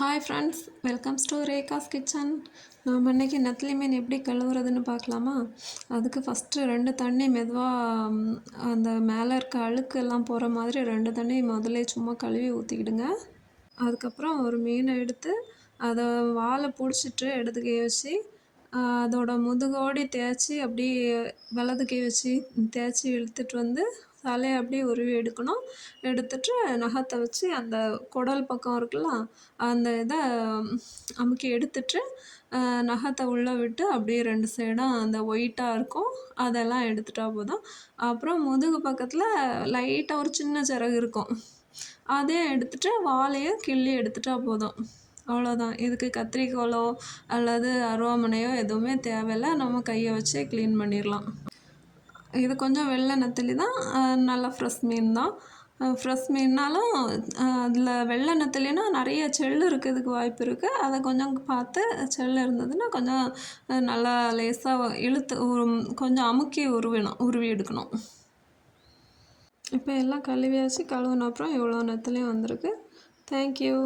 Hi friends welcomes to Rekha's kitchen நாம் இன்றைக்கி நெத்திலி மீன் எப்படி கழுவுறதுன்னு பார்க்கலாமா? அதுக்கு ஃபஸ்ட்டு ரெண்டு தண்ணி மெதுவாக அந்த மேலே இருக்க அழுக்கு எல்லாம் போகிற மாதிரி ரெண்டு தண்ணி முதல்ல சும்மா கழுவி ஊற்றிக்கிடுங்க அதுக்கப்புறம் ஒரு மீனை எடுத்து அதை வாலை பிடிச்சிட்டு எடுத்து கை வச்சு அதோட முதுகோடி தேய்ச்சி அப்படியே வலது கை வச்சு தேய்ச்சி இழுத்துட்டு வந்து தலையை அப்படியே உருவி எடுக்கணும். எடுத்துட்டு நகத்தை வச்சு அந்த குடல் பக்கம் இருக்குல்ல அந்த இதை அமுக்கி எடுத்துட்டு நகத்தை உள்ளே விட்டு அப்படியே ரெண்டு சைடும் அந்த ஒயிட்டாக இருக்கும். அதெல்லாம் எடுத்துட்டா போதும். அப்புறம் முதுகு பக்கத்தில் லைட்டாக ஒரு சின்ன சிறகு இருக்கும். அதையும் எடுத்துட்டு வாலையும் கிள்ளி எடுத்துட்டா போதும். அவ்வளோதான் இதுக்கு கத்திரிக்கோலோ அல்லது அருவாமனையோ எதுவுமே தேவையில்லை. நம்ம கையை வச்சே க்ளீன் பண்ணிடலாம். இது கொஞ்சம் வெள்ளை நெத்திலி தான் நல்லா ஃப்ரெஷ் மீன் தான். ஃப்ரெஷ் மீன்னாலும் அதில் வெள்ளை நெத்திலினா நிறைய செல் இருக்கிறதுக்கு வாய்ப்பு இருக்குது அதை கொஞ்சம் பார்த்து செல் இருந்ததுன்னா கொஞ்சம் நல்லா லேசாக இழுத்து கொஞ்சம் அமுக்கி உருவணும் உருவி எடுக்கணும். இப்போ எல்லாம் கழுவியாச்சு கழுவுன அப்புறம் இவ்வளோ நெத்திலையும் வந்திருக்கு. தேங்க்யூ